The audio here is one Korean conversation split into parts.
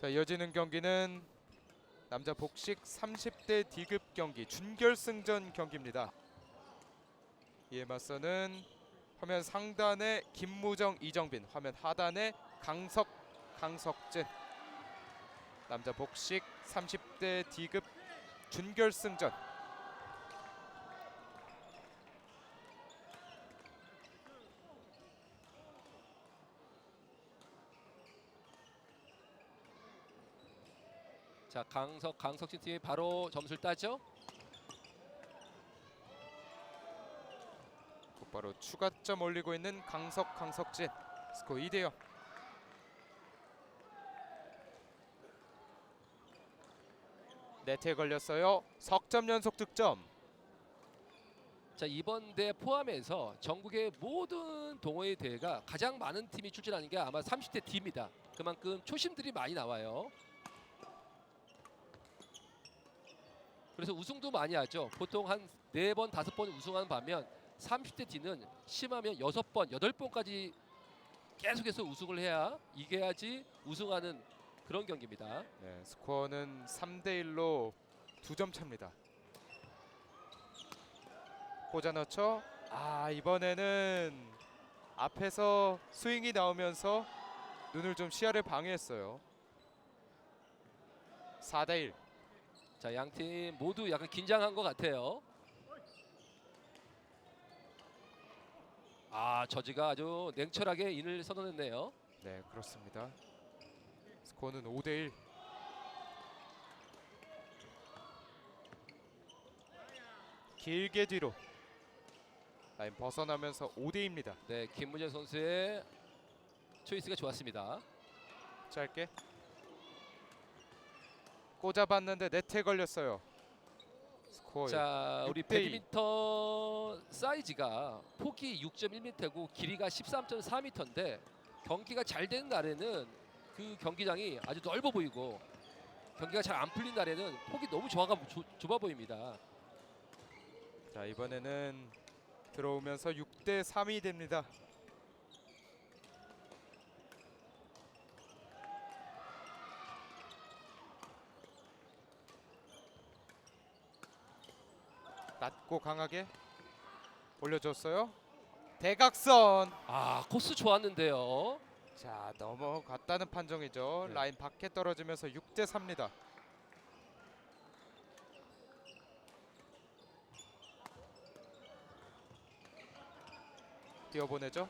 자 이어지는 경기는 남자 복식 30대 D급 경기 준결승전 경기입니다. 이에 맞서는 화면 상단의 김무정 이정빈, 화면 하단의 강석 강석진. 남자 복식 30대 D급 준결승전. 자 강석 강석진 팀이 바로 점수를 따죠. 곧바로 추가점 올리고 있는 강석 강석진. 스코어 2대 0. 네트에 걸렸어요. 석점 연속 득점. 자 이번 대회 포함해서 전국의 모든 동호회 대회가 가장 많은 팀이 출전하는 게 아마 30대 D입니다. 그만큼 초심들이 많이 나와요. 그래서 우승도 많이 하죠. 보통 한 네 번 다섯 번 우승하는 반면 30대 D는 심하면 여섯 번 여덟 번까지 계속해서 우승을 해야 이겨야지 우승하는 그런 경기입니다. 네, 스코어는 3대 1로 두 점 차입니다. 꽂아 넣죠. 아 이번에는 앞에서 스윙이 나오면서 눈을 좀 시야를 방해했어요. 4대 1. 자, 양 팀 모두 약간 긴장한 것 같아요. 아, 저지가 아주 냉철하게 인을 선언했네요. 네 그렇습니다. 스코어는 5대 1. 길게 뒤로 라인 벗어나면서 5대 2입니다. 네, 김문현 선수의 초이스가 좋았습니다. 짧게 꽂아봤는데 네트에 걸렸어요. 스코어 자, 우리 6대 2. 배드민턴 사이즈가 폭이 6.1m고 길이가 13.4m인데 경기가 잘 되는 날에는 그 경기장이 아주 넓어 보이고 경기가 잘 안 풀린 날에는 폭이 너무 좁아, 좁아 보입니다. 자 이번에는 들어오면서 6대 3이 됩니다. 낮고 강하게 올려줬어요. 대각선. 아, 코스 좋았는데요. 자 넘어갔다는 판정이죠. 네. 라인 밖에 떨어지면서 6대 3입니다. 뛰어보내죠.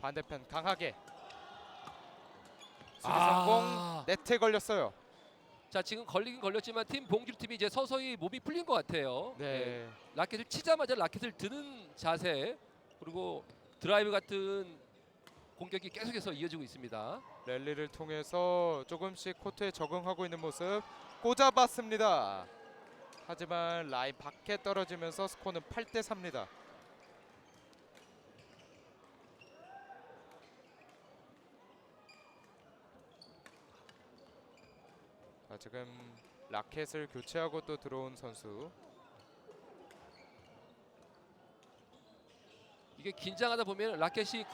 반대편 강하게 수비 아. 성공 네트에 걸렸어요. 자 지금 걸리긴 걸렸지만 팀 봉주 팀이 이제 서서히 몸이 풀린 것 같아요. 네. 라켓을 치자마자 라켓을 드는 자세 그리고 드라이브 같은 공격이 계속해서 이어지고 있습니다. 랠리를 통해서 조금씩 코트에 적응하고 있는 모습 꽂아봤습니다. 하지만 라인 밖에 떨어지면서 스코어는 8대 3입니다. 지금 라켓을 교체하고 또 들어온 선수. 이게 긴장하다 보면 라켓이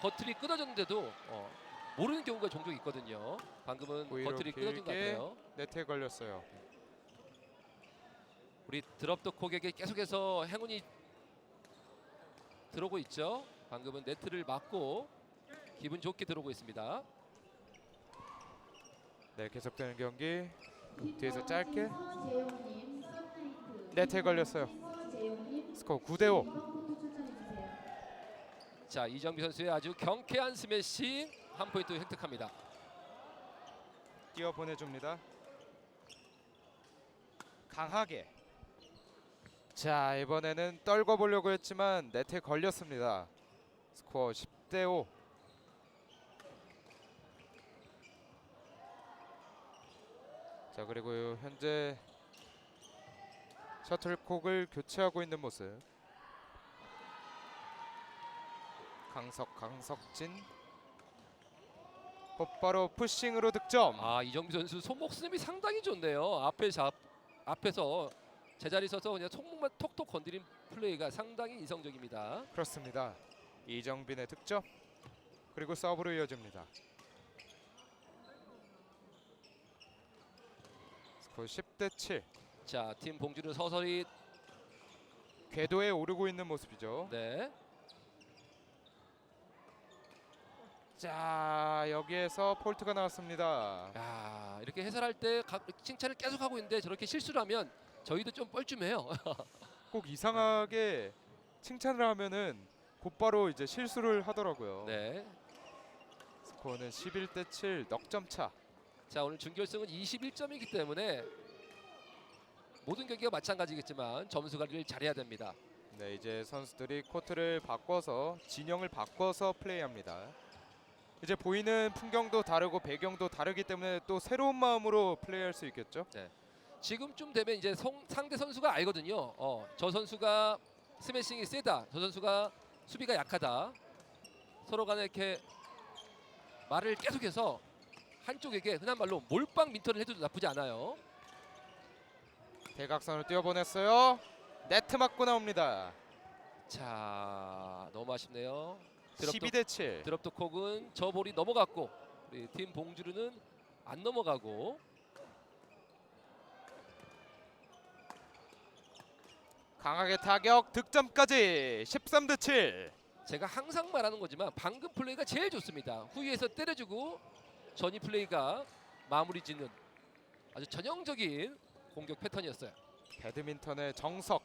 거틀이 끊어졌는데도 어, 모르는 경우가 종종 있거든요. 방금은 오히려 거틀이 끊어진 것 같아요. 네트에 걸렸어요. 우리 고객에 계속해서 행운이 들어오고 있죠. 방금은 네트를 맞고 기분 좋게 들어오고 있습니다. 네, 계속되는 경기. 뒤에서 짧게 네트에 걸렸어요. 스코어 9대 5. 자 이정비 선수의 아주 경쾌한 스매시 한 포인트 획득합니다. 뛰어 보내줍니다. 강하게. 자 이번에는 떨궈 보려고 했지만 네트에 걸렸습니다. 스코어 10대 5. 자 그리고 현재 셔틀콕을 교체하고 있는 모습. 강석 강석진 곧바로 푸싱으로 득점. 아 이정비 선수 손목스냅이 상당히 좋네요. 앞에 잡 앞에서 제자리 서서 그냥 손목만 톡톡 건드린 플레이가 상당히 이성적입니다. 그렇습니다. 이정빈의 득점. 그리고 서브로 이어집니다. 스코어 10대 7. 자, 팀 봉주는 서서히 궤도에 오르고 있는 모습이죠. 네. 자 여기에서 폴트가 나왔습니다. 야, 이렇게 해설할 때 각- 칭찬을 계속 하고 있는데 저렇게 실수를 하면 저희도 좀 뻘쭘해요. 꼭 이상하게 칭찬을 하면은 곧바로 이제 실수를 하더라고요. 네. 스코어는 11대 7 넉점 차. 자, 오늘 준결승은 21점이기 때문에 모든 경기가 마찬가지겠지만 점수 관리를 잘해야 됩니다. 네 이제 선수들이 코트를 바꿔서 진영을 바꿔서 플레이합니다. 이제 보이는 풍경도 다르고 배경도 다르기 때문에 또 새로운 마음으로 플레이할 수 있겠죠. 지금쯤 되면 이제 성- 상대 선수가 알거든요. 어, 저 선수가 스매싱이 세다. 저 선수가 수비가 약하다. 서로 간에 이렇게 말을 계속해서 한쪽에게 흔한 말로 몰빵 민턴을 해도 나쁘지 않아요. 대각선을 뛰어보냈어요. 네트 맞고 나옵니다. 자, 너무 아쉽네요. 드롭도, 12대 7. 드롭도 콕은 저 볼이 넘어갔고 우리 팀 봉주르는 안 넘어가고 강하게 타격 득점까지 13대 7. 제가 항상 말하는 거지만 방금 플레이가 제일 좋습니다. 후위에서 때려주고 전위 플레이가 마무리 짓는 아주 전형적인 공격 패턴이었어요. 배드민턴의 정석.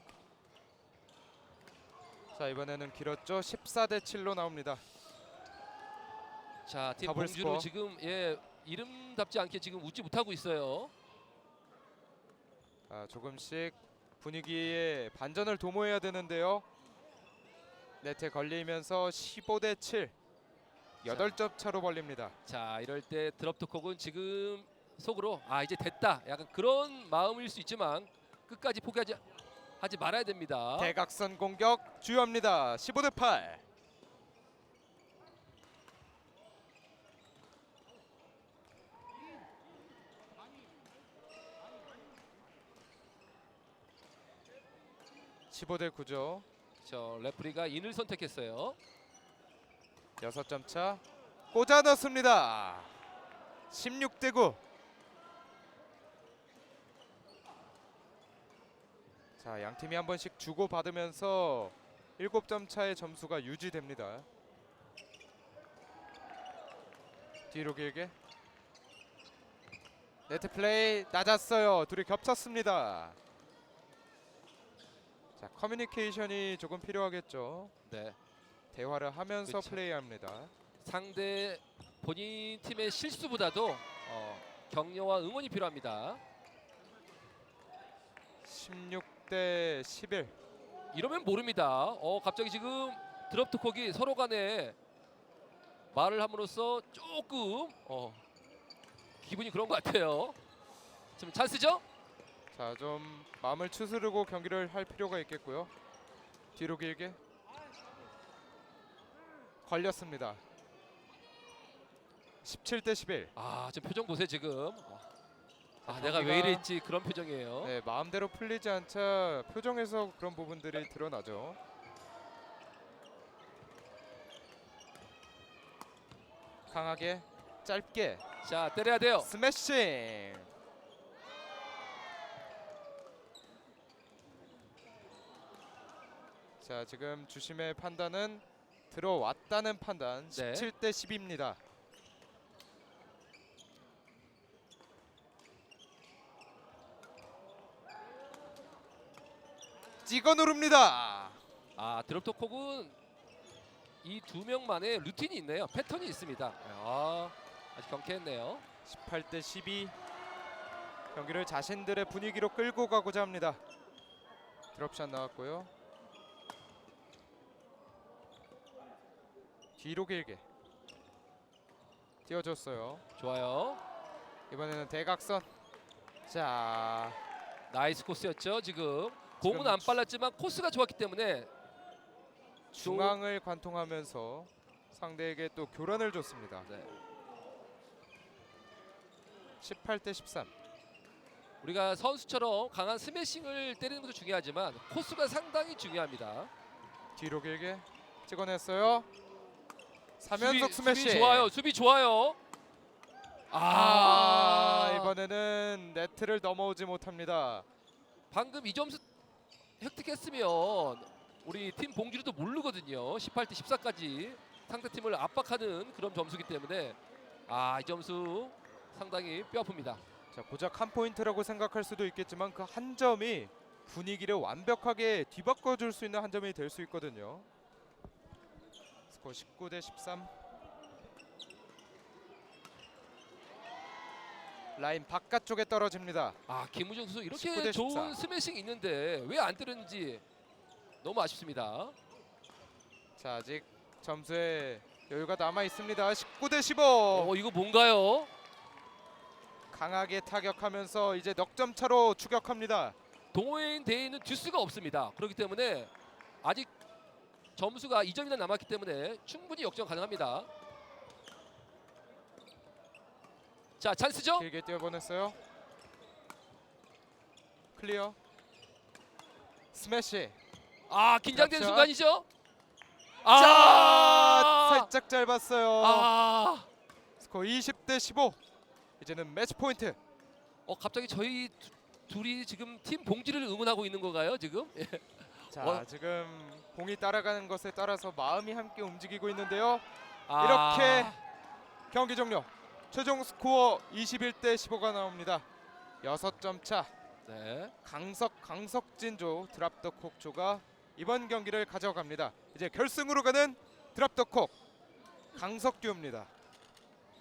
자 이번에는 길었죠. 14 대 7로 나옵니다. 자, 팀 더블 스코어. 지금 예 이름답지 않게 지금 웃지 못하고 있어요. 아, 조금씩 분위기에 반전을 도모해야 되는데요. 네트에 걸리면서 15 대 7. 8점 차로 벌립니다. 자, 이럴 때 드롭토콕은 지금 속으로 아 이제 됐다. 약간 그런 마음일 수 있지만 끝까지 포기하지 하지 말아야 됩니다. 대각선 공격 주요합니다. 15 대 8. (15대 9죠) 저 레프리가 인을 선택했어요. 6점 차 꽂아 넣습니다. 16대 9. 자, 양 팀이 한 번씩 주고 받으면서 7점 차의 점수가 유지됩니다. 뒤로 길게. 네트 플레이 낮았어요. 둘이 겹쳤습니다. 자, 커뮤니케이션이 조금 필요하겠죠. 네. 대화를 하면서 그쵸. 플레이합니다. 상대 본인 팀의 실수보다도 어, 격려와 응원이 필요합니다. 16대 11. 이러면 모릅니다. 어 갑자기 지금 드롭트콕이 서로 간에 말을 함으로써 조금 어 기분이 그런 것 같아요. 지금 찬스죠? 자, 좀 마음을 추스르고 경기를 할 필요가 있겠고요. 뒤로 길게. 걸렸습니다. 17 대 11. 아 지금 표정 보세요 지금. 어. 아 자, 내가 왜 이랬지 그런 표정이에요. 네, 마음대로 풀리지 않자 표정에서 그런 부분들이 드러나죠. 강하게 짧게 자 때려야 돼요. 스매싱. 자, 지금 주심의 판단은 들어왔다는 판단. 네. 17대 10입니다. 찍어 누릅니다. 아 드롭토콕은 이 두 명만의 루틴이 있네요. 패턴이 있습니다. 아 아주 경쾌했네요. 18대 12 경기를 자신들의 분위기로 끌고 가고자 합니다. 드롭샷 나왔고요. 뒤로 길게 띄워줬어요. 좋아요. 이번에는 대각선. 자, 나이스 코스였죠 지금. 공은 안 빨랐지만 코스가 좋았기 때문에 중앙을 관통하면서 상대에게 또 교란을 줬습니다. 네. 18대 13. 우리가 선수처럼 강한 스매싱을 때리는 것도 중요하지만 코스가 상당히 중요합니다. 뒤로 길게 찍어냈어요. 삼연속 수비, 스매시. 수비 좋아요. 수비 좋아요. 아, 아, 이번에는 네트를 넘어오지 못합니다. 방금 이 점수 획득했으면 우리 팀 봉지로도 모르거든요. 18대 14까지 상대 팀을 압박하는 그런 점수기 때문에 아, 이 점수 상당히 뼈 아픕니다. 자, 고작 한 포인트라고 생각할 수도 있겠지만 그 한 점이 분위기를 완벽하게 뒤바꿔 줄 수 있는 한 점이 될 수 있거든요. 스코어 19 대 13. 라인 바깥쪽에 떨어집니다. 아, 김우정 선수 19 이렇게 대 좋은 14. 스매싱 있는데 왜안 때렸는지 너무 아쉽습니다. 자, 아직 점수에 여유가 남아 있습니다. 19 대 15. 어, 이거 뭔가요? 강하게 타격하면서 이제 넉점 차로 추격합니다. 동호인 대회는 듀스가 없습니다. 그렇기 때문에 아직 점수가 2점이나 남았기 때문에 충분히 역전 가능합니다. 자, 찬스죠? 길게 뛰어보냈어요. 클리어. 스매시. 아, 긴장된 그렇죠. 순간이죠? 자, 아! 살짝 짧았어요. 아! 스코어 20대 15. 이제는 매치 포인트. 어, 갑자기 저희 두, 둘이 지금 팀 봉지를 응원하고 있는 건가요, 지금? 예. 자, 와. 지금 공이 따라가는 것에 따라서 마음이 함께 움직이고 있는데요. 아, 이렇게 경기 종료. 최종 스코어 21대 15가 나옵니다. 6점 차. 네. 강석 강석진조 드랍더 콕조가 이번 경기를 가져갑니다. 이제 결승으로 가는 드랍더 콕 강석듀입니다.